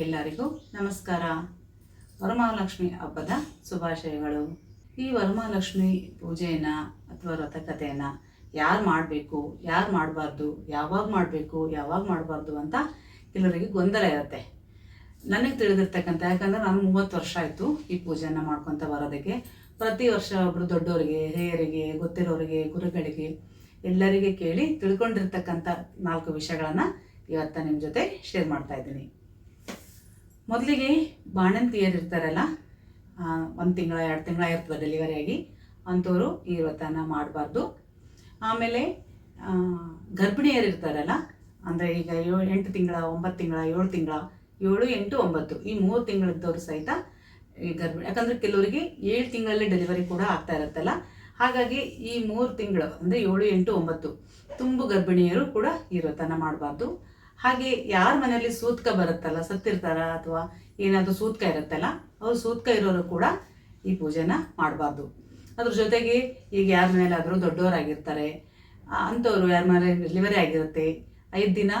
ಎಲ್ಲರಿಗೂ ನಮಸ್ಕಾರ. ವರಮಹಾಲಕ್ಷ್ಮಿ ಹಬ್ಬದ ಶುಭಾಶಯಗಳು. ಈ ವರಮಹಾಲಕ್ಷ್ಮಿ ಪೂಜೆಯನ್ನು ಅಥವಾ ವ್ರತಕಥೆಯನ್ನು ಯಾರು ಮಾಡಬೇಕು, ಯಾರು ಮಾಡಬಾರ್ದು, ಯಾವಾಗ ಮಾಡಬೇಕು, ಯಾವಾಗ ಮಾಡಬಾರ್ದು ಅಂತ ಕೆಲವರಿಗೆ ಗೊಂದಲ ಇರುತ್ತೆ. ನನಗೆ ತಿಳಿದಿರ್ತಕ್ಕಂಥ, ಯಾಕಂದರೆ ನಾನು ಮೂವತ್ತು ವರ್ಷ ಆಯಿತು ಈ ಪೂಜೆಯನ್ನು ಮಾಡ್ಕೊತ ಬರೋದಕ್ಕೆ. ಪ್ರತಿ ವರ್ಷ ಒಬ್ಬರು ದೊಡ್ಡವರಿಗೆ ಹಿರಿಯರಿಗೆ, ಗೊತ್ತಿರೋರಿಗೆ, ಗುರುಗಳಿಗೆ ಎಲ್ಲರಿಗೆ ಕೇಳಿ ತಿಳ್ಕೊಂಡಿರ್ತಕ್ಕಂಥ ನಾಲ್ಕು ವಿಷಯಗಳನ್ನು ಇವತ್ತ ನಿಮ್ಮ ಜೊತೆ ಶೇರ್ ಮಾಡ್ತಾ ಇದ್ದೀನಿ. ಮೊದಲಿಗೆ ಬಾಣಂತಿಯರು ಇರ್ತಾರಲ್ಲ ಒಂದು ತಿಂಗಳ, ಎರಡು ತಿಂಗಳ ಇರ್ತದೆ ಡೆಲಿವರಿ ಆಗಿ, ಅಂಥವರು ಈ ವ್ರತನ ಮಾಡಬಾರ್ದು. ಆಮೇಲೆ ಗರ್ಭಿಣಿಯರು ಇರ್ತಾರಲ್ಲ, ಅಂದರೆ ಈಗ ಏಳು, ಎಂಟು ತಿಂಗಳ, ಒಂಬತ್ತು ತಿಂಗಳ, ಏಳು ತಿಂಗಳ, ಏಳು, ಎಂಟು, ಒಂಬತ್ತು, ಈ ಮೂರು ತಿಂಗಳಿದ್ದವರು ಸಹಿತ ಈ ಗರ್ಭಿಣಿ, ಯಾಕಂದರೆ ಕೆಲವರಿಗೆ ಏಳು ತಿಂಗಳಲ್ಲಿ ಡೆಲಿವರಿ ಕೂಡ ಆಗ್ತಾ ಇರುತ್ತಲ್ಲ, ಹಾಗಾಗಿ ಈ ಮೂರು ತಿಂಗಳು, ಅಂದರೆ ಏಳು, ಎಂಟು, ಒಂಬತ್ತು, ತುಂಬು ಗರ್ಭಿಣಿಯರು ಕೂಡ ಈ ವ್ರತನ ಮಾಡಬಾರ್ದು. ಹಾಗೆ ಯಾರ ಮನೆಯಲ್ಲಿ ಸೂತ್ಕ ಬರುತ್ತಲ್ಲ, ಸತ್ತಿರ್ತಾರ ಅಥವಾ ಏನಾದರೂ ಸೂತ್ಕ ಇರುತ್ತಲ್ಲ, ಅವ್ರು ಸೂತ್ಕ ಇರೋರು ಕೂಡ ಈ ಪೂಜೆನ ಮಾಡಬಾರ್ದು. ಅದ್ರ ಜೊತೆಗೆ ಈಗ ಯಾರ ಮನೇಲಾದರೂ ದೊಡ್ಡವರಾಗಿರ್ತಾರೆ ಅಂಥವ್ರು ಯಾರ ಮನೆ ಡೆಲಿವರಿ ಆಗಿರುತ್ತೆ, ಐದು ದಿನ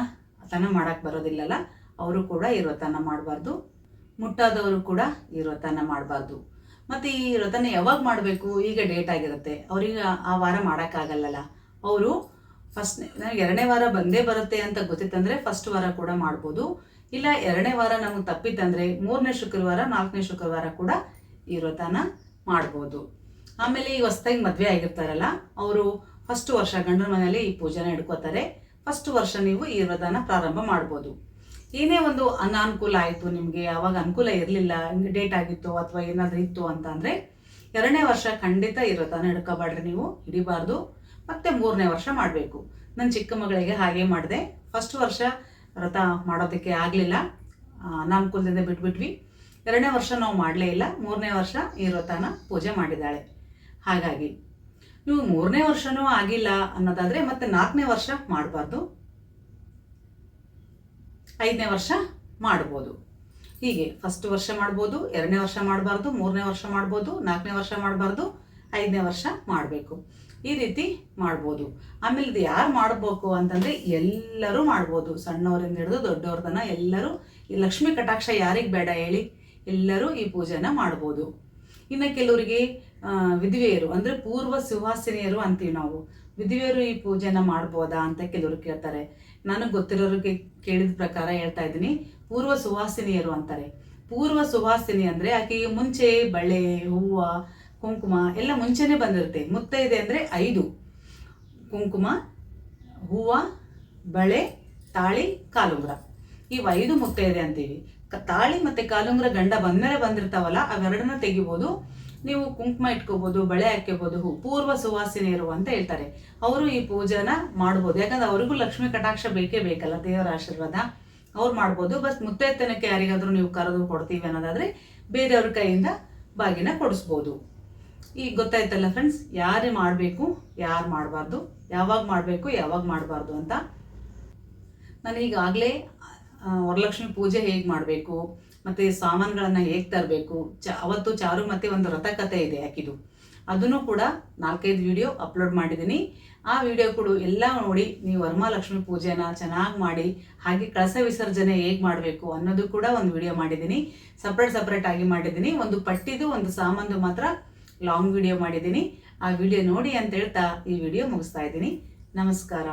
ತನ ಮಾಡೋಕ್ಕೆ ಬರೋದಿಲ್ಲಲ್ಲ, ಅವರು ಕೂಡ ಈ ವ್ರತನ ಮಾಡಬಾರ್ದು. ಮುಟ್ಟಾದವರು ಕೂಡ ಈ ವ್ರತನ ಮಾಡಬಾರ್ದು. ಮತ್ತು ಈ ವ್ರತನ ಯಾವಾಗ ಮಾಡಬೇಕು, ಈಗ ಡೇಟ್ ಆಗಿರುತ್ತೆ, ಅವ್ರಿಗೆ ಆ ವಾರ ಮಾಡೋಕ್ಕಾಗಲ್ಲಲ್ಲ. ಅವರು ಫಸ್ಟ್ ಎರಡನೇ ವಾರ ಬಂದೇ ಬರುತ್ತೆ ಅಂತ ಗೊತ್ತಿತ್ತಂದ್ರೆ ಫಸ್ಟ್ ವಾರ ಕೂಡ ಮಾಡ್ಬೋದು. ಇಲ್ಲ, ಎರಡನೇ ವಾರ ನಮಗೆ ತಪ್ಪಿತ್ತಂದ್ರೆ ಮೂರನೇ ಶುಕ್ರವಾರ, ನಾಲ್ಕನೇ ಶುಕ್ರವಾರ ಕೂಡ ಈ ವ್ರತನ ಮಾಡ್ಬೋದು. ಆಮೇಲೆ ಈ ಹೊಸ್ದಾಗಿ ಮದುವೆ ಆಗಿರ್ತಾರಲ್ಲ, ಅವರು ಫಸ್ಟ್ ವರ್ಷ ಗಂಡನ ಮನೆಯಲ್ಲಿ ಈ ಪೂಜೆನ ಹಿಡ್ಕೋತಾರೆ. ಫಸ್ಟ್ ವರ್ಷ ನೀವು ಈ ವ್ರತನ ಪ್ರಾರಂಭ ಮಾಡ್ಬೋದು. ಏನೇ ಒಂದು ಅನಾನುಕೂಲ ಆಯಿತು ನಿಮಗೆ, ಯಾವಾಗ ಅನುಕೂಲ ಇರಲಿಲ್ಲ ಡೇಟ್ ಆಗಿತ್ತು ಅಥವಾ ಏನಾದರೂ ಇತ್ತು ಅಂತ ಅಂದರೆ ಎರಡನೇ ವರ್ಷ ಖಂಡಿತ ಈ ವ್ರತನ ಹಿಡ್ಕೋಬಾಡ್ರಿ ನೀವು, ಹಿಡಿಬಾರ್ದು. ಮತ್ತೆ ಮೂರನೇ ವರ್ಷ ಮಾಡಬೇಕು. ನನ್ನ ಚಿಕ್ಕ ಮಗಳಿಗೆ ಹಾಗೆ ಮಾಡಿದೆ. ಫಸ್ಟ್ ವರ್ಷ ವ್ರತ ಮಾಡೋದಕ್ಕೆ ಆಗಲಿಲ್ಲ. ಅನಾನುಕೂಲದಿಂದ ಬಿಟ್ಬಿಟ್ವಿ. ಎರಡನೇ ವರ್ಷ ನಾವು ಮಾಡಲೇ ಇಲ್ಲ. ಮೂರನೇ ವರ್ಷ ಈ ವ್ರತನ ಪೂಜೆ ಮಾಡಿದ್ದಾಳೆ. ಹಾಗಾಗಿ ನೀವು ಮೂರನೇ ವರ್ಷನೂ ಆಗಿಲ್ಲ ಅನ್ನೋದಾದರೆ ಮತ್ತೆ ನಾಲ್ಕನೇ ವರ್ಷ ಮಾಡಬಾರ್ದು. ಐದನೇ ವರ್ಷ ಮಾಡ್ಬೋದು. ಹೀಗೆ ಫಸ್ಟ್ ವರ್ಷ ಮಾಡ್ಬೋದು, ಎರಡನೇ ವರ್ಷ ಮಾಡಬಾರ್ದು, ಮೂರನೇ ವರ್ಷ ಮಾಡ್ಬೋದು, ನಾಲ್ಕನೇ ವರ್ಷ ಮಾಡಬಾರ್ದು. ಐದನೇ ವರ್ಷ ಮಾಡಬೇಕು. ಈ ರೀತಿ ಮಾಡ್ಬೋದು. ಆಮೇಲೆ ಇದು ಯಾರು ಮಾಡಬೇಕು ಅಂತಂದರೆ ಎಲ್ಲರೂ ಮಾಡ್ಬೋದು. ಸಣ್ಣವರಿಂದ ಹಿಡಿದು ದೊಡ್ಡವ್ರ ತನಕ ಎಲ್ಲರೂ, ಈ ಲಕ್ಷ್ಮಿ ಕಟಾಕ್ಷ ಯಾರಿಗೆ ಬೇಡ ಹೇಳಿ ಎಲ್ಲರೂ ಈ ಪೂಜೆನ ಮಾಡ್ಬೋದು. ಇನ್ನು ಕೆಲವರಿಗೆ ವಿಧವೆಯರು ಅಂದರೆ ಪೂರ್ವ ಸುವಾಸಿನಿಯರು ಅಂತೀವಿ ನಾವು. ವಿಧವೆಯರು ಈ ಪೂಜೆನ ಮಾಡ್ಬೋದಾ ಅಂತ ಕೆಲವರು ಕೇಳ್ತಾರೆ. ನನಗೆ ಗೊತ್ತಿರೋರಿಗೆ ಕೇಳಿದ ಪ್ರಕಾರ ಹೇಳ್ತಾ ಇದ್ದೀನಿ. ಪೂರ್ವ ಸುವಾಸಿನಿಯರು ಅಂತಾರೆ. ಪೂರ್ವ ಸುವಾಸಿನಿ ಅಂದರೆ ಆಕೆಗೆ ಮುಂಚೆ ಬಳೆ, ಹೂವು ಕುಂಕುಮ ಎಲ್ಲ ಮುಂಚೆನೆ ಬಂದಿರುತ್ತೆ. ಮುತ್ತೈದೆ ಅಂದರೆ ಐದು. ಕುಂಕುಮ, ಹೂವು, ಬಳೆ, ತಾಳಿ, ಕಾಲುಂಗ್ರ. ಇವು ಐದು ಮುತ್ತೈದೆ ಅಂತೀವಿ. ತಾಳಿ ಮತ್ತೆ ಕಾಲುಂಗ್ರ ಗಂಡ ಬಂದಮೇಲೆ ಬಂದಿರ್ತಾವಲ್ಲ, ಅವೆರಡನ್ನ ತೆಗಿಬೋದು. ನೀವು ಕುಂಕುಮ ಇಟ್ಕೋಬೋದು, ಬಳೆ ಹಾಕ್ಕೋಬೋದು ಪೂರ್ವ ಸುವಾಸಿನಿಯರು ಅಂತ ಹೇಳ್ತಾರೆ. ಅವರು ಈ ಪೂಜಾನ ಮಾಡ್ಬೋದು. ಯಾಕಂದ್ರೆ ಅವ್ರಿಗೂ ಲಕ್ಷ್ಮೀ ಕಟಾಕ್ಷ ಬೇಕೇ ಬೇಕಲ್ಲ, ದೇವರ ಆಶೀರ್ವಾದ. ಅವ್ರು ಮಾಡ್ಬೋದು. ಬಸ್ ಮುತ್ತೈತನಕ್ಕೆ ಯಾರಿಗಾದ್ರೂ ನೀವು ಕರೆದು ಕೊಡ್ತೀವಿ ಅನ್ನೋದಾದ್ರೆ ಬೇರೆಯವ್ರ ಕೈಯಿಂದ ಬಾಗಿನ ಕೊಡಿಸ್ಬೋದು. ಈಗ ಗೊತ್ತಾಯ್ತಲ್ಲ ಫ್ರೆಂಡ್ಸ್ ಯಾರೇ ಮಾಡಬೇಕು, ಯಾರು ಮಾಡಬಾರ್ದು, ಯಾವಾಗ ಮಾಡಬೇಕು, ಯಾವಾಗ ಮಾಡಬಾರ್ದು ಅಂತ. ನಾನು ಈಗಾಗಲೇ ವರಲಕ್ಷ್ಮಿ ಪೂಜೆ ಹೇಗೆ ಮಾಡಬೇಕು, ಮತ್ತು ಸಾಮಾನುಗಳನ್ನು ಹೇಗೆ ತರಬೇಕು, ಚ, ಅವತ್ತು ಚಾರು ಮತ್ತೆ ಒಂದು ವ್ರತಕಥೆ ಇದೆ ಯಾಕಿದು ಅದನ್ನು ಕೂಡ ನಾಲ್ಕೈದು ವಿಡಿಯೋ ಅಪ್ಲೋಡ್ ಮಾಡಿದ್ದೀನಿ. ಆ ವಿಡಿಯೋ ಕೂಡ ಎಲ್ಲ ನೋಡಿ, ನೀವು ವರಮಹಾಲಕ್ಷ್ಮಿ ಪೂಜೆನ ಚೆನ್ನಾಗಿ ಮಾಡಿ, ಹಾಗೆ ಕಳಸ ವಿಸರ್ಜನೆ ಹೇಗೆ ಮಾಡಬೇಕು ಅನ್ನೋದು ಕೂಡ ಒಂದು ವಿಡಿಯೋ ಮಾಡಿದ್ದೀನಿ. ಸಪ್ರೇಟ್ ಸಪ್ರೇಟ್ ಆಗಿ ಮಾಡಿದ್ದೀನಿ. ಒಂದು ಪಟ್ಟಿದು, ಒಂದು ಸಾಮಾನು ಮಾತ್ರ ಲಾಂಗ್ ವಿಡಿಯೋ ಮಾಡಿದ್ದೀನಿ. ಆ ವಿಡಿಯೋ ನೋಡಿ ಅಂತ ಹೇಳ್ತಾ ಈ ವಿಡಿಯೋ ಮುಗಿಸ್ತಾ ಇದ್ದೀನಿ. ನಮಸ್ಕಾರ.